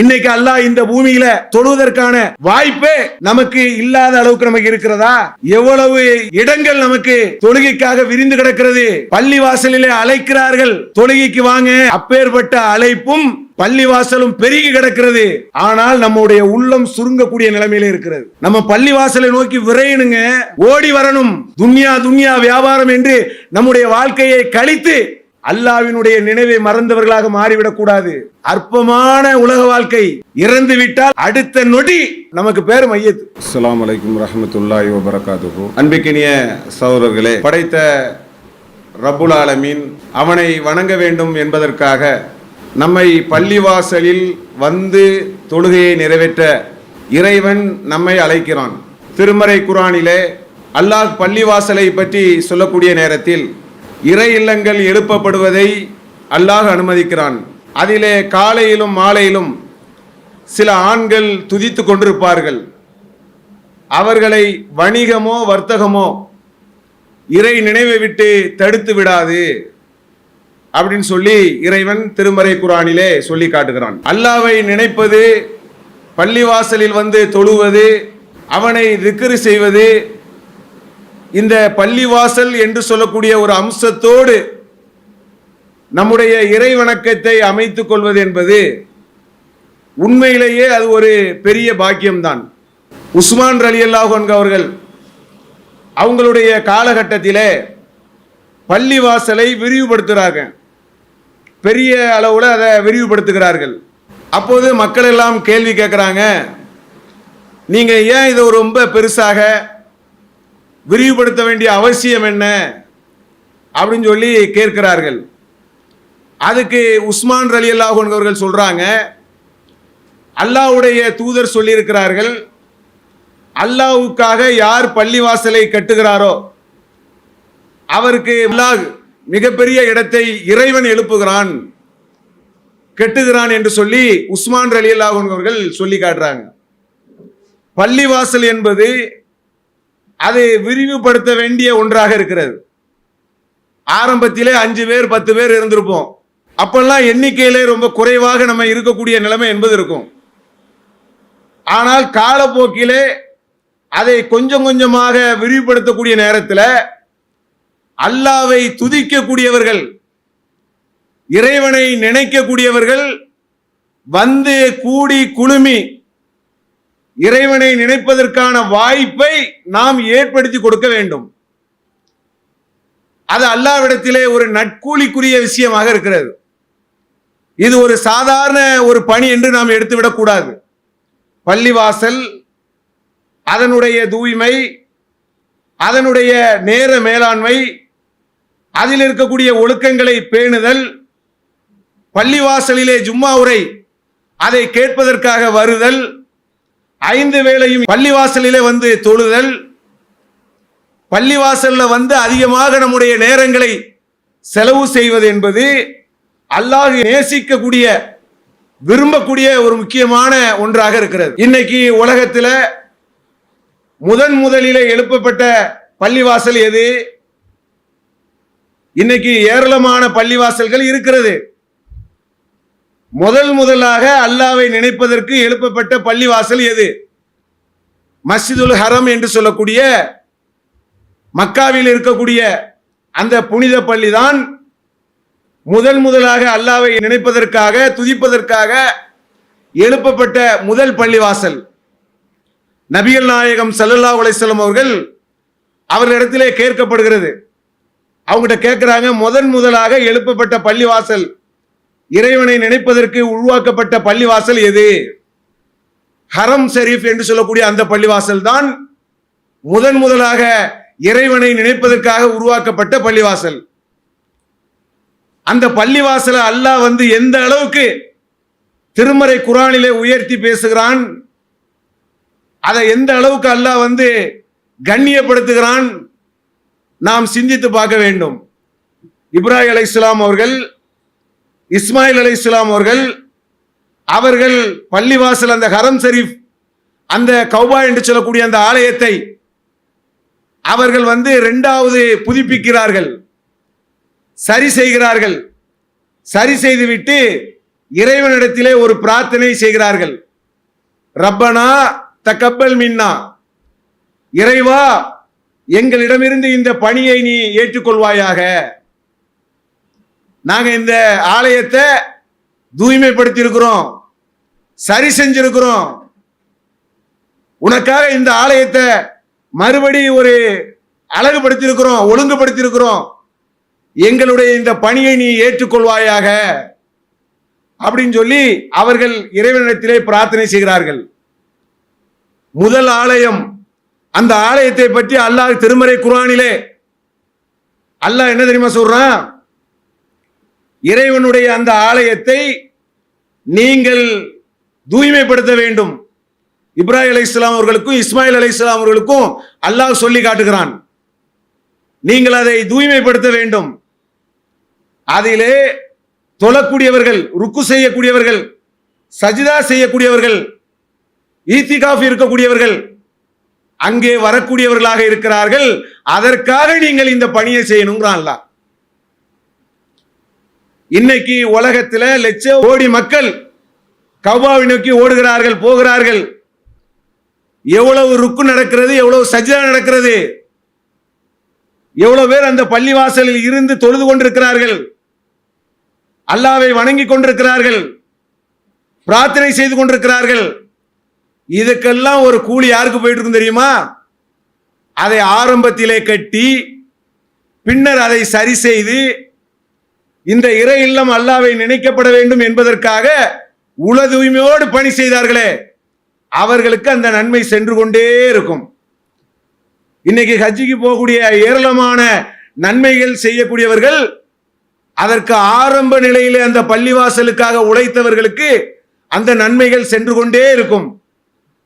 இன்னைக்கு அல்லாஹ் இந்த பூமியில தொழுவதற்கான வாய்ப்பே நமக்கு இல்லாத அளவுக்கு நமக்கு இருக்கிறதா? எவ்வளவு இடங்கள் நமக்கு தொழுகைக்காக விரிந்து கிடக்கிறது? பள்ளி வாசலிலே அழைக்கிறார்கள் தொழுகைக்கு வாங்க. அப்பேற்பட்ட அழைப்பும் பள்ளி வாசலும் பெருகி கிடக்கிறது. ஆனால் நம்முடைய உள்ளம் சுருங்கக்கூடிய நிலைமையில இருக்கிறது. நம்ம பள்ளிவாசலை நோக்கி விரையணுங்க. ஓடி வரணும். துன்யா துன்யா வியாபாரம் என்று நம்முடைய வாழ்க்கையை கழித்து அல்லாவினுடைய நினைவை மறந்தவர்களாக மாறிவிடக்கூடாது. அற்பமான உலக வாழ்க்கை இறந்து விட்டால் அடுத்த நொடி நமக்கு பேர் மையத்து அஸ்லாம் அலைக்கும் ரஹமத்துல்லாஹி வபரகாத்துஹு அன்பிக்கினிய சௌரர்களே படைத்த ரபுல் ஆலமீன் அவனை வணங்க வேண்டும் என்பதற்காக நம்மை பள்ளிவாசலில் வந்து தொழுகையை நிறைவேற்ற இறைவன் நம்மை அழைக்கிறான். திருமறை குரானிலே அல்லாஹ் பள்ளிவாசலை பற்றி சொல்லக்கூடிய நேரத்தில் இறை இல்லங்கள் எழுப்பப்படுவதை அல்லாஹ் அனுமதிக்கிறான். அதிலே காலையிலும் மாலையிலும் சில ஆண்கள் துதித்து கொண்டிருப்பார்கள். அவர்களை வணிகமோ வர்த்தகமோ இறை நினைவை விட்டு தடுத்து விடாது அப்படின்னு சொல்லி இறைவன் திருமறை குரானிலே சொல்லி காட்டுகிறான். அல்லாவை நினைப்பது பள்ளிவாசலில் வந்து தொழுவது அவனை ரிக்கரி செய்வது இந்த பள்ளிவாசல் என்று சொல்லக்கூடிய ஒரு அம்சத்தோடு நம்முடைய இறை வணக்கத்தை அமைத்துக் கொள்வது என்பது உண்மையிலேயே அது ஒரு பெரிய பாக்கியம்தான். உஸ்மான் அலி அல்லாஹன் அவர்கள் அவங்களுடைய காலகட்டத்திலே பள்ளிவாசலை விரிவுபடுத்துகிறாங்க பெரிய அளவில் அதை விரிவுபடுத்துகிறார்கள். அப்போது மக்கள் எல்லாம் கேள்வி கேட்குறாங்க நீங்கள் ஏன் இதை ரொம்ப பெருசாக விரிவுபடுத்த வேண்டிய அவசியம் என்ன? அப்படின்னு சொல்லி கேட்கிறார்கள். அதுக்கு உஸ்மான் ரலி அல்லாஹன் அவர்கள் சொல்றாங்க அல்லாஹ்வுடைய தூதர் சொல்லியிருக்கிறார்கள் அல்லாவுக்காக யார் பள்ளிவாசலை கட்டுகிறாரோ அவருக்கு அல்லாஹ் மிகப்பெரிய இடத்தை இறைவன் எழுப்புகிறான் கெட்டுகிறான் என்று சொல்லி உஸ்மான் ரலி அல்லாஹன் அவர்கள் சொல்லி காட்டுறாங்க. பள்ளிவாசல் என்பது அது விரிவுபடுத்த வேண்டிய ஒன்றாக இருக்கிறது. ஆரம்பத்திலே அஞ்சு பேர் பத்து பேர் இருந்திருப்போம். அப்பெல்லாம் எண்ணிக்கையிலே ரொம்ப குறைவாக நம்ம இருக்கக்கூடிய நிலைமை என்பது இருக்கும். ஆனால் காலப்போக்கிலே அதை கொஞ்சம் கொஞ்சமாக விரிவுபடுத்தக்கூடிய நேரத்தில் அல்லாவை துதிக்கக்கூடியவர்கள் இறைவனை நினைக்கக்கூடியவர்கள் வந்து கூடி குழுமி இறைவனை நினைப்பதற்கான வாய்ப்பை நாம் ஏற்படுத்தி கொடுக்க வேண்டும். அது அல்லாவிடத்திலே ஒரு நட்கூலிக்குரிய விஷயமாக இருக்கிறது. இது ஒரு சாதாரண ஒரு பணி என்று நாம் எடுத்துவிடக்கூடாது பள்ளிவாசல் அதனுடைய தூய்மை அதனுடைய நேர மேலாண்மை அதில் இருக்கக்கூடிய ஒழுக்கங்களை பேணுதல் பள்ளிவாசலிலே ஜும்மா உரை அதை கேட்பதற்காக வருதல் ஐந்து வேளையும் பள்ளிவாசலிலே வந்து தொழுதல் பள்ளிவாசலில் வந்து அதிகமாக நம்முடைய நேரங்களை செலவு செய்வது என்பது அல்லாஹ் நேசிக்கக்கூடிய விரும்பக்கூடிய ஒரு முக்கியமான ஒன்றாக இருக்கிறது. இன்னைக்கு உலகத்தில் முதன் முதலில் எழுப்பப்பட்ட பள்ளிவாசல் எது? இன்னைக்கு ஏராளமான பள்ளிவாசல்கள் இருக்கிறது. முதல் முதலாக அல்லாவை நினைப்பதற்கு எழுப்பப்பட்ட பள்ளிவாசல் எது? மஸ்ஜிதுல் ஹரம் என்று சொல்லக்கூடிய மக்காவில் இருக்கக்கூடிய அந்த புனித பள்ளி தான் முதல் முதலாக அல்லாவை நினைப்பதற்காக துதிப்பதற்காக எழுப்பப்பட்ட முதல் பள்ளிவாசல். நபிகள் நாயகம் சல்லல்லா அலைஹி அவர்கள் அவர்களிடத்திலே கேட்கப்படுகிறது. அவங்ககிட்ட கேட்குறாங்க முதன் முதலாக எழுப்பப்பட்ட பள்ளிவாசல். இறைவனை நினைப்பதற்கு உருவாக்கப்பட்ட பள்ளிவாசல் எது? ஹரம் ஷெரீப் என்று சொல்லக்கூடிய அந்த பள்ளிவாசல் தான் முதன் முதலாக இறைவனை நினைப்பதற்காக உருவாக்கப்பட்ட பள்ளிவாசல். அந்த பள்ளிவாசலை அல்லாஹ் வந்து எந்த அளவுக்கு திருமறை குரானிலே உயர்த்தி பேசுகிறான் அதை எந்த அளவுக்கு அல்லாஹ் வந்து கண்ணியப்படுத்துகிறான் நாம் சிந்தித்து பார்க்க வேண்டும். இப்ராஹிம் அலை இஸ்லாம் அவர்கள் இஸ்மாயில் அலி இஸ்லாம் அவர்கள் அவர்கள் பள்ளிவாசல் அந்த ஹரம் ஷரீஃப் அந்த கௌபா என்று சொல்லக்கூடிய அந்த ஆலயத்தை அவர்கள் வந்து ரெண்டாவது புதுப்பிக்கிறார்கள். சரி செய்கிறார்கள். சரி செய்துவிட்டு இறைவனிடத்திலே ஒரு பிரார்த்தனை செய்கிறார்கள். ரப்பனா தக்கப்பல் மின்னா. இறைவா எங்களிடமிருந்து இந்த பணியை நீ ஏற்றுக்கொள்வாயாக. நாங்கள் இந்த ஆலயத்தை தூய்மைப்படுத்தியிருக்கிறோம். சரி செஞ்சிருக்கிறோம். உனக்காக இந்த ஆலயத்தை மறுபடி ஒரு அழகுபடுத்தியிருக்கிறோம் ஒழுங்குபடுத்தியிருக்கிறோம். எங்களுடைய இந்த பணியை நீ ஏற்றுக்கொள்வாயாக அப்படின்னு சொல்லி அவர்கள் இறைவனிடத்திலே பிரார்த்தனை செய்கிறார்கள். முதல் ஆலயம் அந்த ஆலயத்தை பற்றி அல்லாஹ் திருமறை குர்ஆனிலே அல்லாஹ் என்ன தெரியுமா சொல்றான்? இறைவனுடைய அந்த ஆலயத்தை நீங்கள் தூய்மைப்படுத்த வேண்டும். இப்ராஹிம் அலை இஸ்லாம் அவர்களுக்கும் இஸ்மாயில் அலை இஸ்லாம் அவர்களுக்கும் அல்லாஹ் சொல்லி காட்டுகிறான். நீங்கள் அதை தூய்மைப்படுத்த வேண்டும். அதிலே தொழக்கூடியவர்கள் ருக்கு செய்யக்கூடியவர்கள் சஜிதா செய்யக்கூடியவர்கள் ஈத்திகாஃப் இருக்கக்கூடியவர்கள் அங்கே வரக்கூடியவர்களாக இருக்கிறார்கள். அதற்காக நீங்கள் இந்த பணியை செய்யணுங்கிறான் அல்லாஹ். இன்னைக்கு உலகத்தில் லட்ச கோடி மக்கள் கவ்வாவை நோக்கி ஓடுகிறார்கள் போகிறார்கள். எவ்வளவு ருக்கு நடக்கிறது எவ்வளவு சஜ்ஜா நடக்கிறது. எவ்வளவு பேர் அந்த பள்ளிவாசலில் இருந்து தொழுது கொண்டிருக்கிறார்கள். அல்லாவை வணங்கி கொண்டிருக்கிறார்கள். பிரார்த்தனை செய்து கொண்டிருக்கிறார்கள். இதுக்கெல்லாம் ஒரு கூலி யாருக்கு போயிட்டு இருக்கும் தெரியுமா? அதை ஆரம்பத்திலே கட்டி பின்னர் அதை சரி செய்து இந்த இறை இல்லம் அல்லாவை நினைக்கப்பட வேண்டும் என்பதற்காக உல தூய்மையோடு பணி செய்தார்களே அவர்களுக்கு அந்த நன்மை சென்று கொண்டே இருக்கும். இன்னைக்கு ஹஜ்ஜிக்கு போகக்கூடிய ஏராளமான நன்மைகள் செய்யக்கூடியவர்கள் அதற்கு ஆரம்ப நிலையிலே அந்த பள்ளிவாசலுக்காக உழைத்தவர்களுக்கு அந்த நன்மைகள் சென்று கொண்டே இருக்கும்.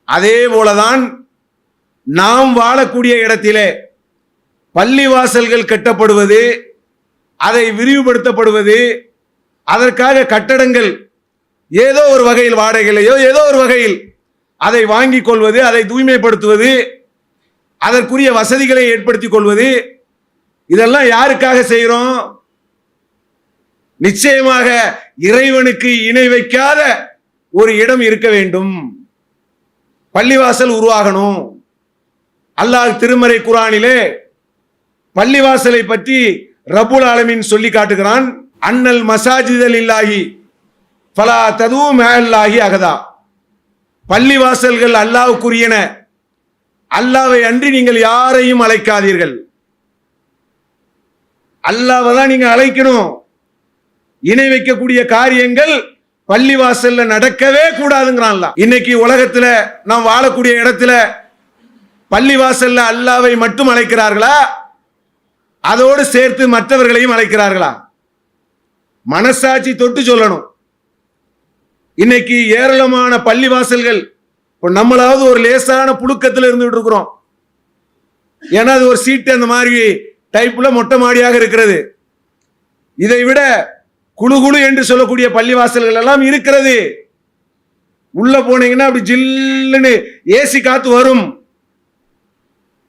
அதே போலதான் நாம் வாழக்கூடிய இடத்திலே பள்ளிவாசல்கள் கட்டப்படுவது அதை விரிவுபடுத்தப்படுவது அதற்காக கட்டடங்கள் ஏதோ ஒரு வகையில் வாடகையிலையோ ஏதோ ஒரு வகையில் அதை வாங்கிக் கொள்வது அதை தூய்மைப்படுத்துவது அதற்குரிய வசதிகளை ஏற்படுத்திக் கொள்வது இதெல்லாம் யாருக்காக செய்கிறோம்? நிச்சயமாக இறைவனுக்கு இணை வைக்காத ஒரு இடம் இருக்க வேண்டும். பள்ளிவாசல் உருவாகணும். அல்லாஹ் திருமறை குரானிலே பள்ளிவாசலை பற்றி ரபுல் ஆலமின் சொல்லி காட்டுகிறான் அன்னல் மசாஜிதல் இல்லாஹி ஃபலா ததுவும் மேலாகி அகதா. பள்ளிவாசல்கள் அல்லாவுக்குரியன. அல்லாவை அன்றி நீங்கள் யாரையும் அழைக்காதீர்கள். அல்லாவை தான் நீங்க அழைக்கணும். இணை வைக்கக்கூடிய காரியங்கள் பள்ளிவாசல்ல நடக்கவே கூடாதுங்கிறான்ல இன்னைக்கு உலகத்துல நாம் வாழக்கூடிய இடத்துல பள்ளிவாசல்ல அல்லாவை மட்டும் அழைக்கிறார்களா? அதோடு சேர்த்து மற்றவர்களையும் அழைக்கிறார்களா? மனசாட்சி தொட்டு சொல்லணும். இன்னைக்கு ஏராளமான பள்ளிவாசல்கள் இப்போ நம்மளாவது ஒரு லேசான புழுக்கத்தில் இருந்துகிட்டு இருக்கிறோம். ஏன்னா அது ஒரு சீட்டு அந்த மாதிரி டைப்பில் மொட்டை மாடியாக இருக்கிறது. இதை விட குழு குழு என்று சொல்லக்கூடிய பள்ளிவாசல்கள் எல்லாம் இருக்கிறது. உள்ள போனீங்கன்னா அப்படி ஜில்லுன்னு ஏசி காத்து வரும்.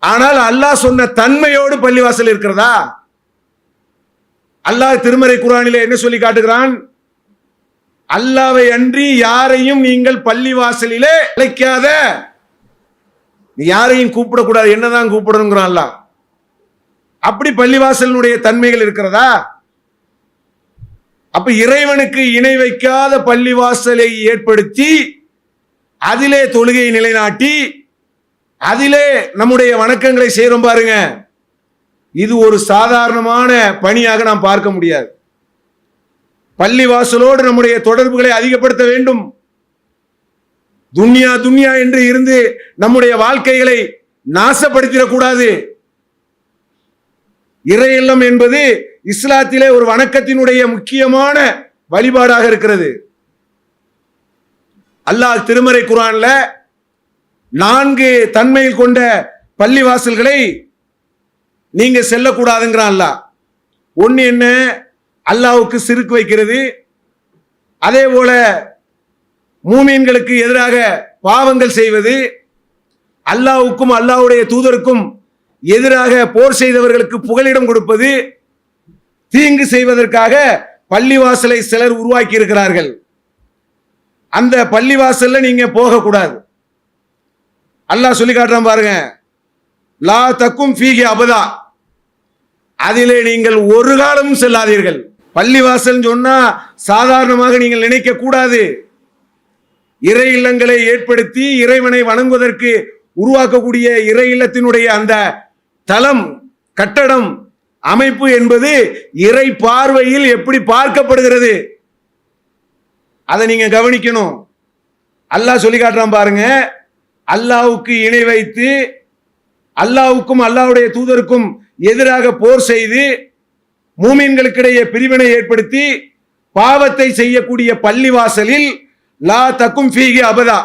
ஆனால் அல்லாஹ் சொன்ன தன்மையோடு பள்ளிவாசல் இருக்கிறதா? அல்லாஹ் திருமறை குரானிலே என்ன சொல்லி காட்டுகிறான்? அல்லாவை அன்றி யாரையும் நீங்கள் பள்ளிவாசலிலே அழைக்காத. யாரையும் கூப்பிடக்கூடாது. என்னதான் கூப்பிடணுங்கிறான் அல்லாஹ். அப்படி பள்ளிவாசலினுடைய தன்மைகள் இருக்கிறதா? அப்ப இறைவனுக்கு இணை வைக்காத பள்ளிவாசலை ஏற்படுத்தி அதிலே தொழுகையை நிலைநாட்டி அதிலே நம்முடைய வணக்கங்களை செய்கிறோம் பாருங்க. இது ஒரு சாதாரணமான பணியாக நாம் பார்க்க முடியாது. பள்ளிவாசலோடு நம்முடைய தொடர்புகளை அதிகப்படுத்த வேண்டும். துன்யா துன்யா என்று இருந்து நம்முடைய வாழ்க்கைகளை நாசப்படுத்திடக்கூடாது இறையல்லம் என்பது இஸ்லாத்திலே ஒரு வணக்கத்தினுடைய முக்கியமான வழிபாடாக இருக்கிறது. அல்லாஹ் திருமறை குரான்ல நான்கு தன்மையில் கொண்ட பள்ளிவாசல்களை நீங்க செல்லக்கூடாதுங்கிறான் அல்லாஹ் ஒன்று என்ன? அல்லாவுக்கு சிறுக்கு வைக்கிறது. அதே போல மூமீன்களுக்கு எதிராக பாவங்கள் செய்வது. அல்லாவுக்கும் அல்லாஹ்வுடைய தூதருக்கும் எதிராக போர் செய்தவர்களுக்கு புகலிடம் கொடுப்பது. தீங்கு செய்வதற்காக பள்ளிவாசலை சிலர் உருவாக்கி இருக்கிறார்கள் அந்த பள்ளிவாசல்ல நீங்க போகக்கூடாது. அல்லாஹ் சொல்லி காட்டுறான் பாருங்க. லா தக்கும் ஃபீகி அபதா. அதிலே நீங்கள் ஒரு காலமும் செல்லாதீர்கள். பள்ளிவாசல் சொன்னா சாதாரணமாக நீங்கள் நினைக்க கூடாது. இறை இல்லங்களை ஏற்படுத்தி இறைவனை வணங்குவதற்கு உருவாக்கக்கூடிய இறை இல்லத்தினுடைய அந்த தளம் கட்டடம் அமைப்பு என்பது இறை பார்வையில் எப்படி பார்க்கப்படுகிறது? அதை நீங்க கவனிக்கணும். அல்லாஹ் சொல்லி காட்டுறான் பாருங்க. அல்லாவுக்கு இணை வைத்து அல்லாவுக்கும் அல்லாஹ்வுடைய தூதருக்கும் எதிராக போர் செய்து மூமின்களுக்கிடையே பிரிவினை ஏற்படுத்தி பாவத்தை செய்யக்கூடிய பள்ளிவாசலில் லா தக்கும் ஃபீகி அபதா.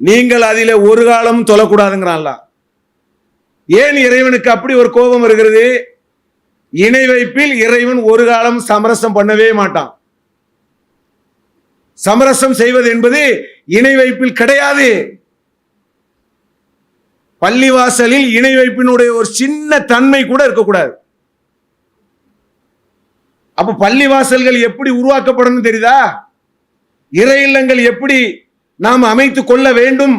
நீங்கள் அதில் ஒரு காலம் தொழக்கூடாதுங்கிறான் ஏன் இறைவனுக்கு அப்படி ஒரு கோபம் வருகிறது? இணை வைப்பில் இறைவன் ஒரு காலம் சமரசம் பண்ணவே மாட்டான். சமரசம் செய்வது என்பது இணை வைப்பில் கிடையாது. பள்ளிவாசலில் இணை வைப்பினுடைய ஒரு சின்ன தன்மை கூட இருக்கக்கூடாது. அப்ப பள்ளிவாசல்கள் எப்படி உருவாக்கப்படணும் தெரியுதா? இறை இல்லங்கள் எப்படி நாம் அமைத்து கொள்ள வேண்டும்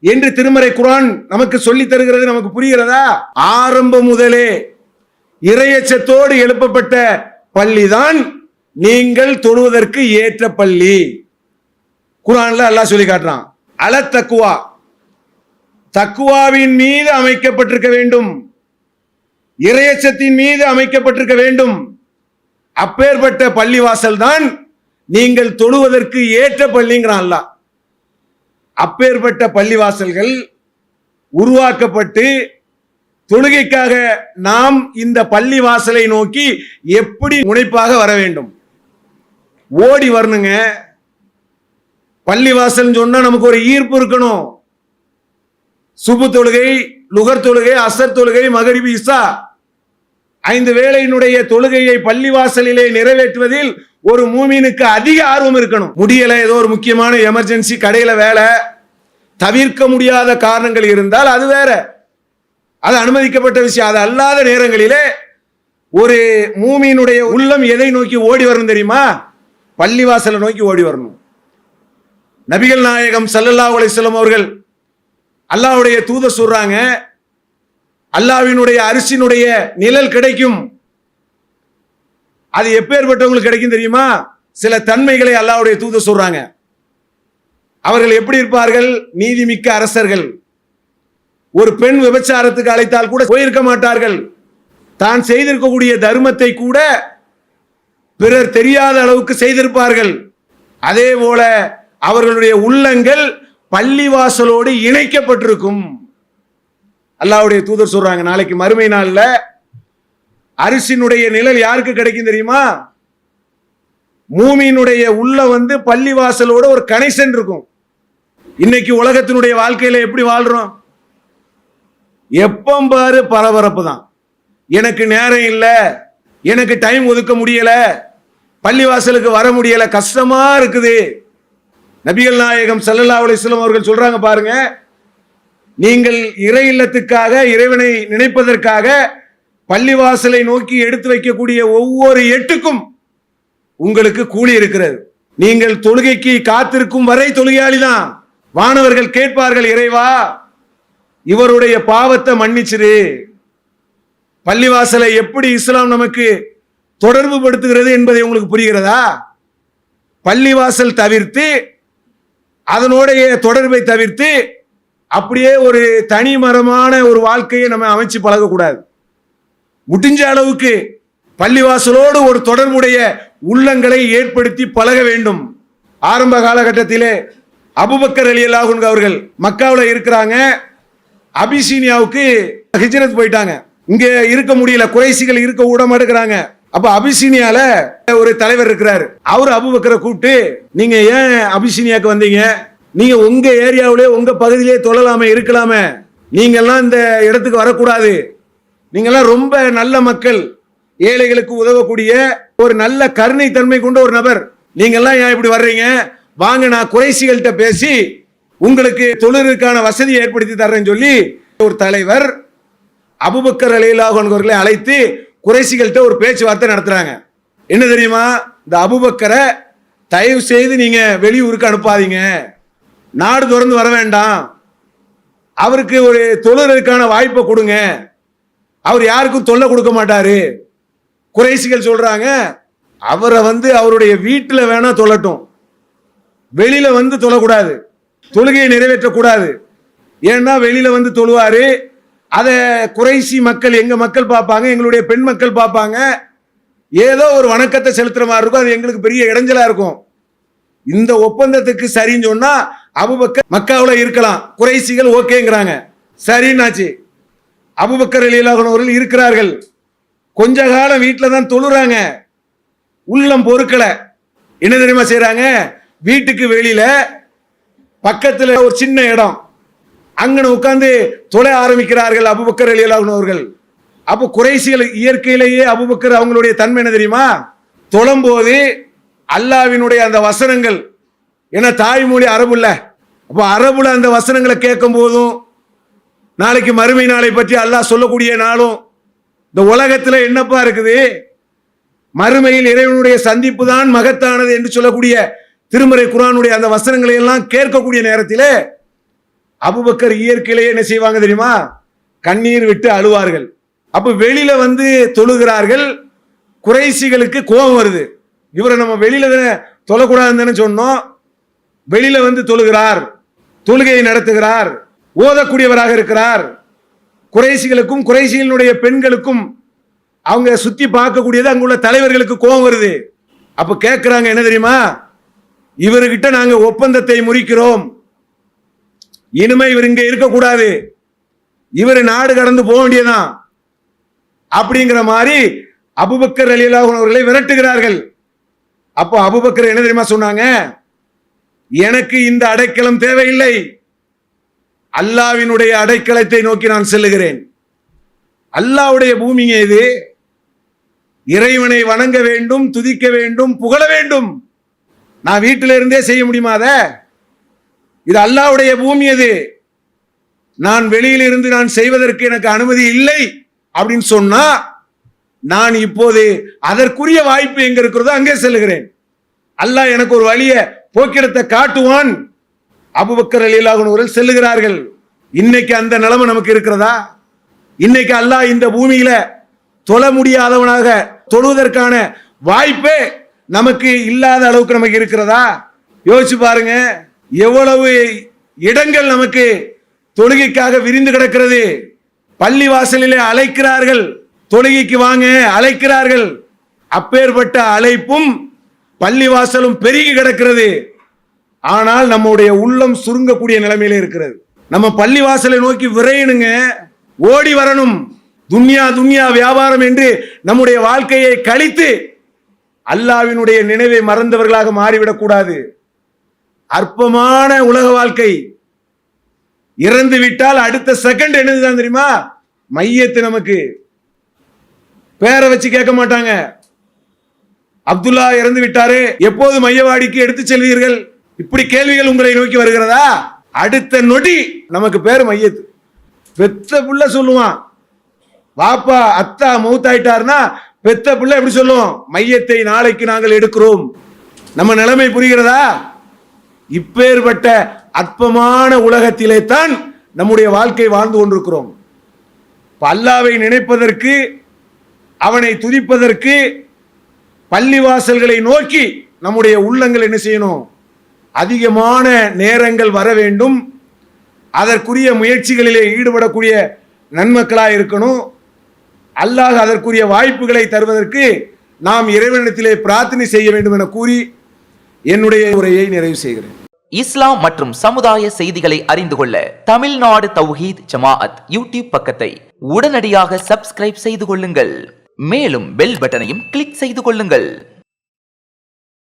என்று திருமறை குரான் நமக்கு சொல்லி தருகிறது நமக்கு புரிகிறதா? ஆரம்பம் முதலே இறையச்சத்தோடு எழுப்பப்பட்ட பள்ளிதான் நீங்கள் தொழுவதற்கு ஏற்ற பள்ளி. குரான்ல எல்லாம் சொல்லி காட்டுறான். அல தக்குவா தக்குவாவின் மீது அமைக்கப்பட்டிருக்க வேண்டும். இறையச்சத்தின் மீது அமைக்கப்பட்டிருக்க வேண்டும். அப்பேற்பட்ட பள்ளிவாசல் தான் நீங்கள் தொழுவதற்கு ஏற்ற பள்ளிங்கிறான் அல்ல அப்பேற்பட்ட பள்ளிவாசல்கள் உருவாக்கப்பட்டு தொழுகைக்காக நாம் இந்த பள்ளிவாசலை நோக்கி எப்படி முனைப்பாக வர வேண்டும்? ஓடி வரணுங்க. பள்ளிவாசல் சொன்னா நமக்கு ஒரு ஈர்ப்பு இருக்கணும். சுபு தொழுகை லுகர் தொழுகை அசர் தொழுகை மகரிபி இசா. ஐந்து வேளையினுடைய தொழுகையை பள்ளிவாசலிலே நிறைவேற்றுவதில் ஒரு மூமினுக்கு அதிக ஆர்வம் இருக்கணும். முடியல ஏதோ ஒரு முக்கியமான எமர்ஜென்சி கடையில வேலை. தவிர்க்க முடியாத காரணங்கள் இருந்தால் அது வேற. அது அனுமதிக்கப்பட்ட விஷயம். அது அல்லாத நேரங்களிலே ஒரு மூமியினுடைய உள்ளம் எதை நோக்கி ஓடி வரணும் தெரியுமா? பள்ளிவாசலை நோக்கி ஓடி வரணும். நபிகள் நாயகம் ஸல்லல்லாஹு அலிஸ்லம் அவர்கள் அல்லாவுடைய தூத சொல்றாங்க அல்லாஹ்வினுடைய அரிசினுடைய நிழல் கிடைக்கும். அது எப்பேற்பட்டவங்களுக்கு கிடைக்கும் தெரியுமா? சில தன்மைகளை அல்லாவுடைய தூத சொல்றாங்க. அவர்கள் எப்படி இருப்பார்கள்? நீதிமிக்க அரசர்கள். ஒரு பெண் விபச்சாரத்துக்கு அழைத்தால் கூட போயிருக்க மாட்டார்கள். தான் செய்திருக்கக்கூடிய தர்மத்தை கூட பிறர் தெரியாத அளவுக்கு செய்திருப்பார்கள். அதே போல அவர்களுடைய உள்ளங்கள் பள்ளிவாசலோடு இணைக்கப்பட்டிருக்கும். அல்லாவுடைய தூதர் சொல்றாங்க நாளைக்கு மறுமை நாள்ல அரிசினுடைய நிழல் யாருக்கு கிடைக்கும் தெரியுமா? மூமியினுடைய உள்ள வந்து பள்ளிவாசலோட ஒரு கனெக்ஷன் இருக்கும். இன்னைக்கு உலகத்தினுடைய வாழ்க்கையில எப்படி வாழ்றோம்? எப்பம் பாரு பரபரப்பு தான் எனக்கு நேரம் இல்லை எனக்கு டைம் ஒதுக்க முடியலை பள்ளிவாசலுக்கு வர முடியல கஷ்டமா இருக்குது. நபிகள் நாயகம் சல்லல்லா அலைஹி அவர்கள் சொல்றாங்க பாருங்க நீங்கள் இறை இல்லத்துக்காக இறைவனை நினைப்பதற்காக பள்ளிவாசலை நோக்கி எடுத்து வைக்கக்கூடிய ஒவ்வொரு எட்டுக்கும் உங்களுக்கு கூலி இருக்கிறது. நீங்கள் தொழுகைக்கு காத்திருக்கும் வரை தொழுகையாளி தான். வானவர்கள் கேட்பார்கள் இறைவா இவருடைய பாவத்தை மன்னிச்சிரு. பள்ளிவாசலை எப்படி இஸ்லாம் நமக்கு தொடர்பு படுத்துகிறது என்பதை உங்களுக்கு புரிகிறதா? பள்ளிவாசல் தவிர்த்து அதனுடைய தொடர்பை தவிர்த்து அப்படியே ஒரு தனி மரமான ஒரு வாழ்க்கையை நம்ம அமைச்சு பழகக்கூடாது. முடிஞ்ச அளவுக்கு பள்ளிவாசலோடு ஒரு தொடர்புடைய உள்ளங்களை ஏற்படுத்தி பழக வேண்டும். ஆரம்ப காலகட்டத்திலே அபுபக்கர் அலி அல்லாஹுன் அவர்கள் மக்காவில் இருக்கிறாங்க. அபிசீனியாவுக்கு ஹிஜ்ரத் போயிட்டாங்க. இங்கே இருக்க முடியல குறைசிகள் இருக்க விட மாட்டேங்கிறாங்க அப்ப அபிசீனியால ஒரு தலைவர் இருக்கிறாரு. அவர் அபுபக்கரை கூப்பிட்டு நீங்க ஏன் அபிசீனியாக்கு வந்தீங்க? நீங்க உங்க ஏரியாவிலே உங்க பகுதியிலே தொழலாமே இருக்கலாமே. நீங்கெல்லாம் இந்த இடத்துக்கு வரக்கூடாது. நீங்கெல்லாம் ரொம்ப நல்ல மக்கள். ஏழைகளுக்கு உதவக்கூடிய ஒரு நல்ல கருணை தன்மை கொண்ட ஒரு நபர். நீங்கெல்லாம் ஏன் இப்படி வர்றீங்க? வாங்க நான் குறைசிகள்கிட்ட பேசி உங்களுக்கு தொழிலுக்கான வசதியை ஏற்படுத்தி தர்றேன்னு சொல்லி ஒரு தலைவர் அபுபக்கர் அலிலாகவர்களை அழைத்து குறைசிகள்கிட்ட ஒரு பேச்சுவார்த்தை நடத்துறாங்க. என்ன தெரியுமா? இந்த அபுபக்கரை தயவு செய்து நீங்க வெளியூருக்கு அனுப்பாதீங்க. நாடு திறந்து வர வேண்டாம். அவருக்கு ஒரு தொழிலுக்கான வாய்ப்பை கொடுங்க. அவர் யாருக்கும் தொல்லை கொடுக்க மாட்டாரு. குறைசிகள் சொல்றாங்க அவரை வந்து அவருடைய வீட்டில் வேணா தொல்லட்டும் வெளியில வந்து தொழக்கூடாது. தொழுகையை நிறைவேற்றக்கூடாது. ஏன்னா வெளியில வந்து தொழுவாரு அதை குறைசி மக்கள் எங்க மக்கள் பார்ப்பாங்க எங்களுடைய பெண் மக்கள் பார்ப்பாங்க. ஏதோ ஒரு வணக்கத்தை செலுத்துற மாதிரி இருக்கும் அது எங்களுக்கு பெரிய இடைஞ்சலா இருக்கும். இந்த ஒப்பந்தத்துக்கு சரின்னு சொன்னா அபுபக்கர் மக்காவில் இருக்கலாம். குறைசிகள் ஓகேங்கிறாங்க. சரின்னாச்சு. அபுபக்கர் அலிலாகனவர்கள் இருக்கிறார்கள். கொஞ்ச காலம் வீட்டில் தான் தொழுறாங்க. உள்ளம் பொறுக்கல. என்ன தெரியுமா செய்கிறாங்க வீட்டுக்கு வெளியில பக்கத்தில் ஒரு சின்ன இடம். அங்கன உட்கார்ந்து தொலை ஆரம்பிக்கிறார்கள் அபுபக்கர் அவர்கள். அப்போ குறைசிகள் இயற்கையிலேயே அபுபக்கர் அவங்களுடைய தன்மை என்ன தெரியுமா? தொழும்போது அல்லாவினுடைய அந்த வசனங்கள் ஏன்னா தாய்மொழி அரபுல அப்போ அரபுல அந்த வசனங்களை கேட்கும் போதும் நாளைக்கு மறுமை நாளை பற்றி அல்லாஹ் சொல்லக்கூடிய நாளும் இந்த உலகத்தில் என்னப்பா இருக்குது? மறுமையில் இறைவனுடைய சந்திப்பு தான் மகத்தானது என்று சொல்லக்கூடிய திருமறை குரானுடைய அந்த வசனங்களை எல்லாம் கேட்கக்கூடிய நேரத்திலே அபுபக்கர் இயற்கையிலேயே என்ன செய்வாங்க தெரியுமா? கண்ணீர் விட்டு அழுவார்கள். அப்ப வெளியில வந்து தொழுகிறார்கள். குறைசிகளுக்கு கோபம் வருது. இவரை நம்ம வெளியில தொழக்கூடாதுன்னு சொன்னோம். வெளியில வந்து தொழுகிறார். தொழுகையை நடத்துகிறார். ஓதக்கூடியவராக இருக்கிறார். குறைசிகளுக்கும் குறைசிகளுடைய பெண்களுக்கும் அவங்க சுத்தி பார்க்கக்கூடியது அங்குள்ள தலைவர்களுக்கு கோபம் வருது. அப்ப கேட்கிறாங்க என்ன தெரியுமா? இவர்கிட்ட நாங்க ஒப்பந்தத்தை முறிக்கிறோம். இனிமே இவர் இங்க இருக்கக்கூடாது. இவர் நாடு கடந்து போக வேண்டியதான் அப்படிங்கிற மாதிரி அபுபக்கர் அலிலாஹன் அவர்களை விரட்டுகிறார்கள். அப்போ அபுபக்கர் என்ன தெரியுமா சொன்னாங்க? எனக்கு இந்த அடைக்கலம் தேவையில்லை. அல்லாவினுடைய அடைக்கலத்தை நோக்கி நான் செல்லுகிறேன். அல்லாவுடைய பூமிங்க இது இறைவனை வணங்க வேண்டும் துதிக்க வேண்டும் புகழ வேண்டும். நான் வீட்டிலிருந்தே செய்ய முடியுமா இது அல்லாவுடைய பூமி அது. நான் வெளியில் இருந்து நான் செய்வதற்கு எனக்கு அனுமதி இல்லை அப்படின்னு சொன்னா நான் இப்போது அதற்குரிய வாய்ப்பு எங்க இருக்கிறதோ அங்கே செல்லுகிறேன். அல்லாஹ் எனக்கு ஒரு வழிய போக்கிடத்தை காட்டுவான். அபுபக்கர் அலிலாகுனவர்கள் செல்லுகிறார்கள். இன்னைக்கு அந்த நிலைமை நமக்கு இருக்கிறதா? இன்னைக்கு அல்லாஹ் இந்த பூமியில தொழ முடியாதவனாக தொழுவதற்கான வாய்ப்பே நமக்கு இல்லாத அளவுக்கு நமக்கு இருக்கிறதா? யோசிச்சு பாருங்க. எவ்வளவு இடங்கள் நமக்கு தொழுகைக்காக விரிந்து கிடக்கிறது? பள்ளி வாசலிலே அழைக்கிறார்கள். தொழுகைக்கு வாங்க அழைக்கிறார்கள். அப்பேற்பட்ட அழைப்பும் பள்ளி வாசலும் பெருகி கிடக்கிறது. ஆனால் நம்முடைய உள்ளம் சுருங்கக்கூடிய நிலைமையில இருக்கிறது. நம்ம பள்ளி வாசலை நோக்கி விரையணுங்க. ஓடி வரணும். துன்யா துன்யா வியாபாரம் என்று நம்முடைய வாழ்க்கையை கழித்து அல்லாவினுடைய நினைவை மறந்தவர்களாக மாறிவிடக் கூடாது அற்பமான உலக வாழ்க்கை. இறந்து விட்டால் அடுத்த செகண்ட் என்னதுதான் தெரியுமா? மையத்து நமக்கு. பேரை வச்சு கேட்க மாட்டாங்க. அப்துல்லா இறந்து விட்டாரு. எப்போது மையவாடிக்கு எடுத்து செல்வீர்கள்? இப்படி கேள்விகள் உங்களை நோக்கி வருகிறதா? அடுத்த நொடி நமக்கு பேர் மையத்து. பெத்த புள்ள சொல்லுவான். வாப்பா அத்தா மௌத்தாயிட்டாருன்னா பெத்த புள்ள எப்படி சொல்லுவோம் மையத்தை நாளைக்கு நாங்கள் எடுக்கிறோம். நம்ம நிலைமை புரிகிறதா? இப்பேற்பட்ட அற்பமான உலகத்திலே தான் நம்முடைய வாழ்க்கை வாழ்ந்து கொண்டிருக்கிறோம். இப்ப அல்லாவை நினைப்பதற்கு அவனை துதிப்பதற்கு பள்ளிவாசல்களை நோக்கி நம்முடைய உள்ளங்கள் என்ன செய்யணும்? அதிகமான நேரங்கள் வர வேண்டும். அதற்குரிய முயற்சிகளிலே ஈடுபடக்கூடிய நன்மக்களாக இருக்கணும். அல்லாஹ் அதற்குரிய வாய்ப்புகளை தருவதற்கு நாம் இறைவனிடத்திலே பிரார்த்தனை செய்ய வேண்டும் என கூறி என்னுடைய உரையை நிறைவு செய்கிறேன். இஸ்லாம் மற்றும் சமுதாய செய்திகளை அறிந்து கொள்ள தமிழ்நாடு தௌஹீத் ஜமாஅத் யூடியூப் பக்கத்தை உடனடியாக சப்ஸ்கிரைப் செய்து கொள்ளுங்கள். மேலும் பெல் பட்டனையும் கிளிக் செய்து கொள்ளுங்கள்.